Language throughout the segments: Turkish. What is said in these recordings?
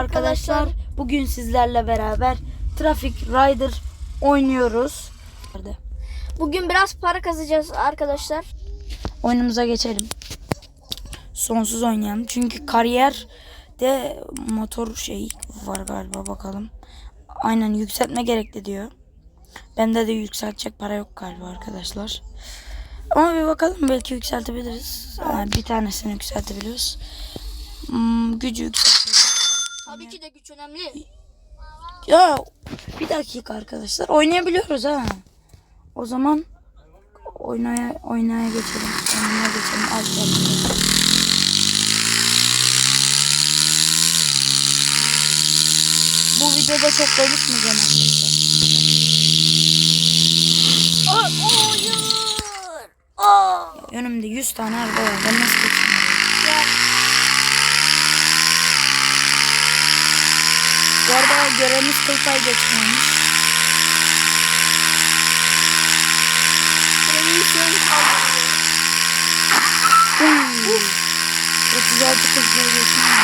arkadaşlar. Bugün sizlerle beraber Traffic Rider oynuyoruz. Bugün biraz para kazacağız arkadaşlar. Oyunumuza geçelim. Sonsuz oynayalım. Çünkü kariyerde motor şey var galiba bakalım. Aynen yükseltme gerekli diyor. Bende de yükseltecek para yok galiba arkadaşlar. Ama bir bakalım belki yükseltebiliriz. Yani bir tanesini yükseltebiliyoruz. Hmm, gücü yükseltebiliriz. Tabii ki de güç önemli. Ya bir dakika arkadaşlar oynayabiliyoruz ha. O zaman oynaya oynaya geçelim. Oynaya geçelim. Az. Bu videoda çok konuşmayacağım arkadaşlar. Hayır. Aa. Önümde 100 tane araba var. Ben nasıl geçeyim? Ya, Bu arada görevimiz 40 ay geçmemiş. işim kaldı. 36 40 ay geçmemiş.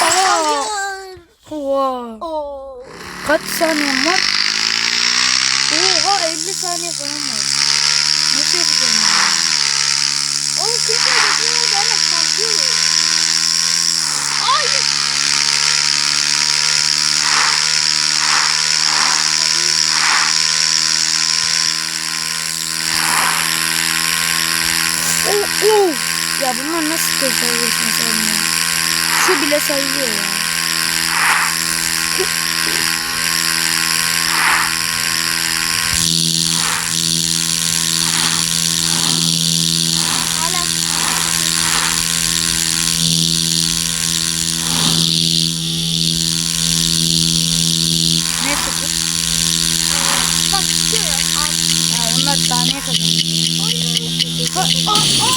Aa! Wow. Oo. Kaç saniyem var? Oha 50 saniye falan var. Nasıl yapacağım Ya bunlar nasıl sayılıyor mesela? Şu bile sayılıyor ya. Ne? Bak. Al. Ya onlar saniye kazanıyor. Hayır. Ha- Aa, Hayır.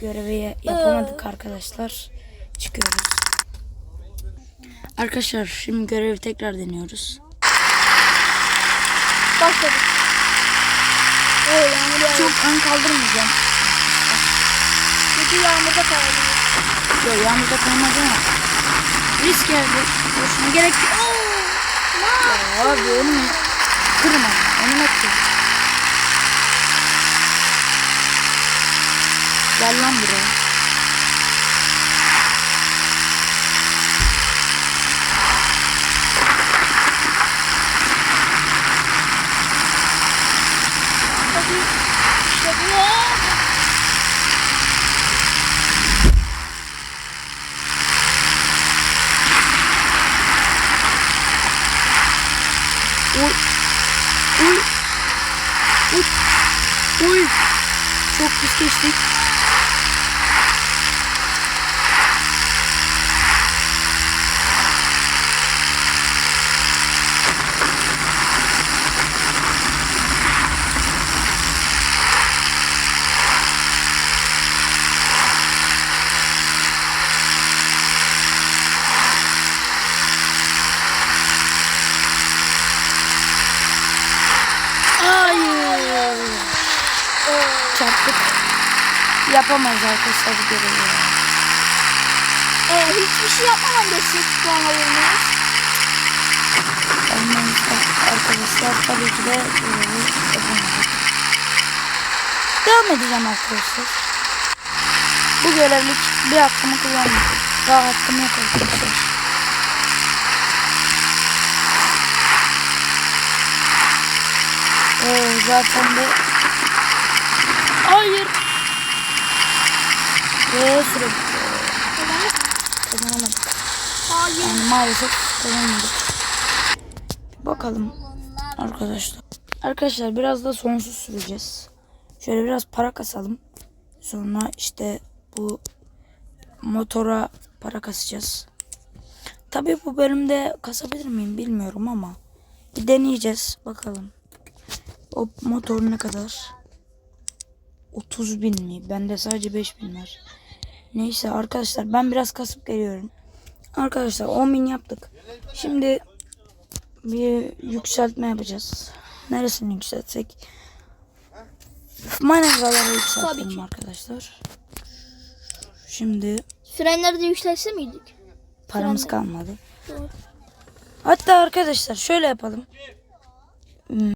Görevi ya- yapamadık arkadaşlar. Çıkıyoruz. Arkadaşlar şimdi görevi tekrar deniyoruz. Başladık. Oo yağmur yağıyor. Çok ön kaldırmayacağım. Kötü yağmurda kaldı. Yok yağmurda kalmaz ama. Risk geldi. Boşuna gerek yok. Ya abi önümü kırma. Önüme kır. Gel lan buraya. Uy. Uy. Uy. Uy. Çok pis. Çarptık. Yapamayız arkadaşlar bu görevi. Ee, hiçbir şey yapmadan geçecek puan alırmız. Olmayız da arkadaşlar tabii ki de görevi yapamayız. Devam edeceğim arkadaşlar. Bu görevlik bir hakkımı kullandım. Daha hakkım yok arkadaşlar. Oo, zaten de Hayır. Ve süre bitti. Kazanamadık. Hayır. Yani maalesef kazanmadık. Bakalım arkadaşlar. Arkadaşlar biraz da sonsuz süreceğiz. Şöyle biraz para kasalım. Sonra işte bu motora para kasacağız. Tabii bu bölümde kasabilir miyim bilmiyorum ama bir deneyeceğiz bakalım. O motor ne kadar? 30 bin mi? Bende sadece 5 bin var. Neyse arkadaşlar ben biraz kasıp geliyorum. Arkadaşlar 10 bin yaptık. Şimdi bir yükseltme yapacağız. Neresini yükseltsek? Manevraları yükseltelim arkadaşlar. Şimdi Frenleri de yükseltse miydik? Paramız Frenleri. kalmadı. Doğru. Hatta arkadaşlar şöyle yapalım. Hmm,